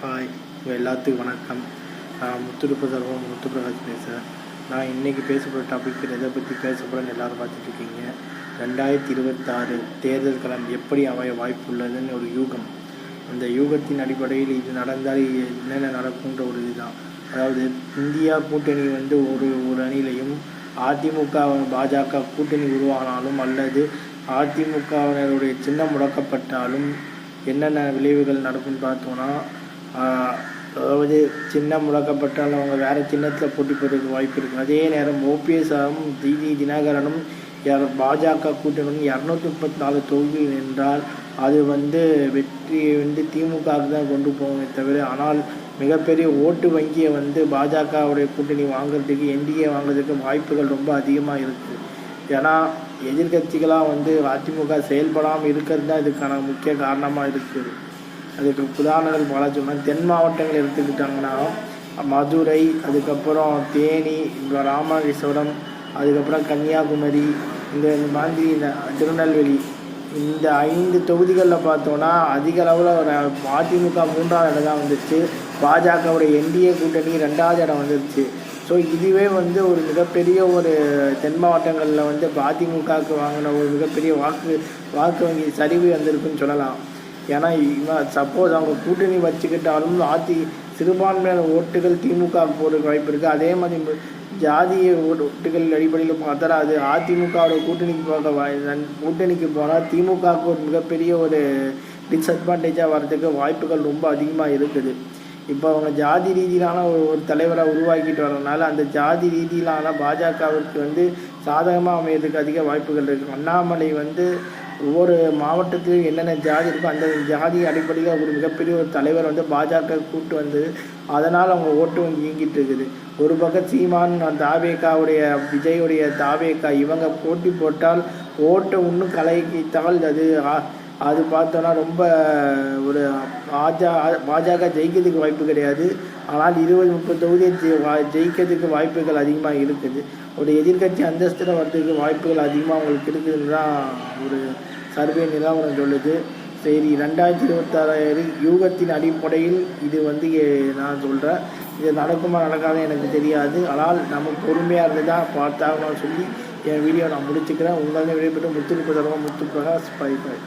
Hi உங்கள் எல்லாத்துக்கும் வணக்கம். நான் முத்துருப்பு முத்துப்பிரகாஷ் முத்து பேசுகிறேன் நான் இன்றைக்கி பேச போகிற டாபிக் எதை பற்றி பேச போகிறேன்னு எல்லோரும் பார்த்துட்ருக்கீங்க. ரெண்டாயிரத்தி இருபத்தாறு தேர்தல் களம் எப்படி அமைய வாய்ப்பு உள்ளதுன்னு ஒரு யூகம். அந்த யூகத்தின் அடிப்படையில் இது நடந்தால் என்னென்ன நடக்குன்ற ஒரு இதுதான். அதாவது இந்தியா கூட்டணி வந்து ஒரு ஒரு அணியிலையும் அதிமுக பாஜக கூட்டணி உருவானாலும் அல்லது அதிமுகவினருடைய சின்னம் முடக்கப்பட்டாலும் என்னென்ன விளைவுகள் நடக்கும்னு பார்த்தோன்னா அதாவது சின்னம் முடக்கப்பட்டால் அவங்க வேறு சின்னத்தில் போட்டி போடுறதுக்கு வாய்ப்பு இருக்குது அதே நேரம் ஓபிஎஸ்ஆரும் டிடி தினகரனும் யார் பாஜக கூட்டணும் இரநூத்தி முப்பத்தி நாலு தொகுதி நின்றால் அது வந்து வெற்றியை வந்து திமுகவுக்கு தான் கொண்டு போவோமே தவிர ஆனால் மிகப்பெரிய ஓட்டு வங்கியை வந்து பாஜகவுடைய கூட்டணி வாங்குறதுக்கு என்டிஏ வாங்குறதுக்கு வாய்ப்புகள் ரொம்ப அதிகமாக இருக்குது ஏன்னா எதிர்கட்சிகளாக வந்து அதிமுக செயல்படாமல் இருக்கிறது தான் இதுக்கான முக்கிய காரணமாக இருக்குது. அதுக்கு உதாரணங்கள் பல சொன்னால் தென் மாவட்டங்கள் எடுத்துக்கிட்டாங்கன்னா மதுரை அதுக்கப்புறம் தேனி இப்போ ராமேஸ்வரம் அதுக்கப்புறம் கன்னியாகுமரி இந்த இந்த மாதிரி இந்த திருநெல்வேலி இந்த ஐந்து தொகுதிகளில் பார்த்தோன்னா அதிக அளவில் ஒரு அதிமுக மூன்றாவது இடம் தான் வந்துச்சு. பாஜகவுடைய என்டிஏ கூட்டணி ரெண்டாவது இடம் வந்துருச்சு. ஸோ இதுவே வந்து ஒரு மிகப்பெரிய ஒரு தென் மாவட்டங்களில் வந்து அதிமுகவுக்கு வாங்கின ஒரு மிகப்பெரிய வாக்கு வாக்கு வங்கி சரிவு வந்திருக்குன்னு சொல்லலாம். ஏன்னா இவன் சப்போஸ் அவங்க கூட்டணி வச்சுக்கிட்டாலும் அதி சிறுபான்மையான ஓட்டுகள் திமுக போகிறதுக்கு வாய்ப்பு இருக்குது அதே மாதிரி ஜாதிய ஓட்டுகள் அடிப்படையில் பார்த்தா அது அதிமுகவோட கூட்டணிக்கு போக கூட்டணிக்கு போனால் திமுகவுக்கு ஒரு மிகப்பெரிய ஒரு டிஸ்அட்வான்டேஜாக வர்றதுக்கு வாய்ப்புகள் ரொம்ப அதிகமாக இருக்குது. இப்போ அவங்க ஜாதி ரீதியிலான ஒரு ஒரு தலைவரை உருவாக்கிட்டு வரனால அந்த ஜாதி ரீதியிலான பாஜகவிற்கு வந்து சாதகமாக அமையறதுக்கு அதிக வாய்ப்புகள் இருக்குது அண்ணாமலை வந்து ஒவ்வொரு மாவட்டத்திலும் என்னென்ன ஜாதி இருக்கோ அந்த ஜாதி அடிப்படையில் ஒரு மிகப்பெரிய ஒரு தலைவர் வந்து பாஜக கூட்டு வந்து அதனால் அவங்க ஓட்டு வங்கி இயங்கிட்டு இருக்குது. ஒரு பக்கம் சீமான் தாவேக்காவுடைய விஜயுடைய தாவேக்கா இவங்க போட்டி போட்டால் ஓட்டை இன்னும் கலக்கித்தால் அது அது பார்த்தோன்னா ரொம்ப ஒரு பாஜா பாஜக ஜெயிக்கிறதுக்கு வாய்ப்பு கிடையாது. ஆனால் இருபது முப்பது தொகுதியை ஜெ- வா- ஜெயிக்கிறதுக்கு வாய்ப்புகள் அதிகமாக இருக்குது. ஒரு எதிர்க்கட்சி அந்தஸ்தில் வர்றதுக்கு வாய்ப்புகள் அதிகமாக அவங்களுக்கு இருக்குதுன்னு தான் ஒரு சர்வே நிலவரம் சொல்லுது. சரி ரெண்டாயிரத்தி இருபத்தாறு யூகத்தின் அடிப்படையில் இது வந்து நான் சொல்கிறேன் இது நடக்குமா நடக்காத எனக்கு தெரியாது. ஆனால் நம்ம பொறுமையாக இருந்து தான் பார்த்தாகணும்னு சொல்லி என் வீடியோ நான் முடிச்சுக்கிறேன். உங்களிடம் விடைபெற்று முத்து முத்து பிரகாஷ் பை பை.